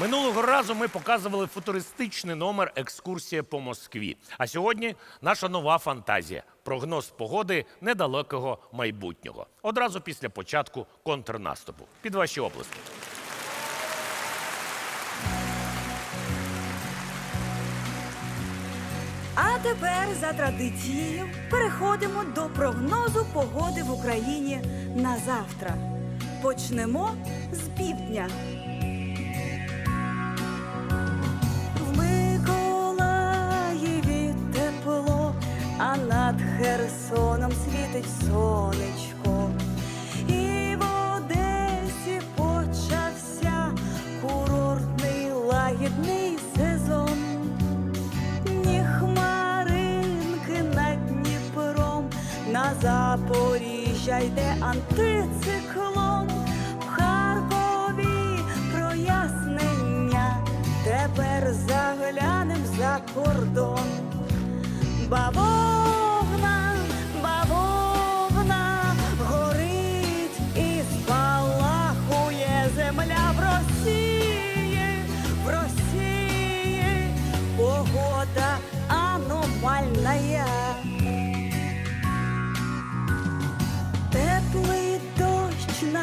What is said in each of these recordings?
Минулого разу ми показували футуристичний номер Екскурсія по Москві. А сьогодні наша нова фантазія прогноз погоди недалекого майбутнього. Одразу після початку контрнаступу. Під ваші оплески. Тепер за традицією переходимо до прогнозу погоди в Україні на завтра. Почнемо з півдня. В Миколаєві тепло, а над Херсоном світить сонечко. Запоріжжя йде антициклон, в Харкові прояснення, тепер заглянем за кордон. Бавовна,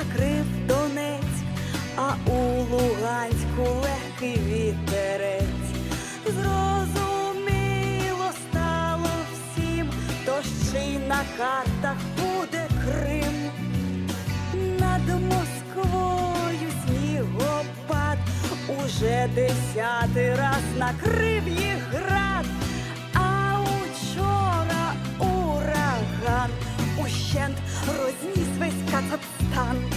накрив Донець, а у Луганську легкий вітерець. Зрозуміло стало всім, то ще й на картах буде Крим. Над Москвою снігопад уже десятий раз накрив їх град, розніс весь Казахстан.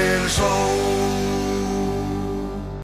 接受。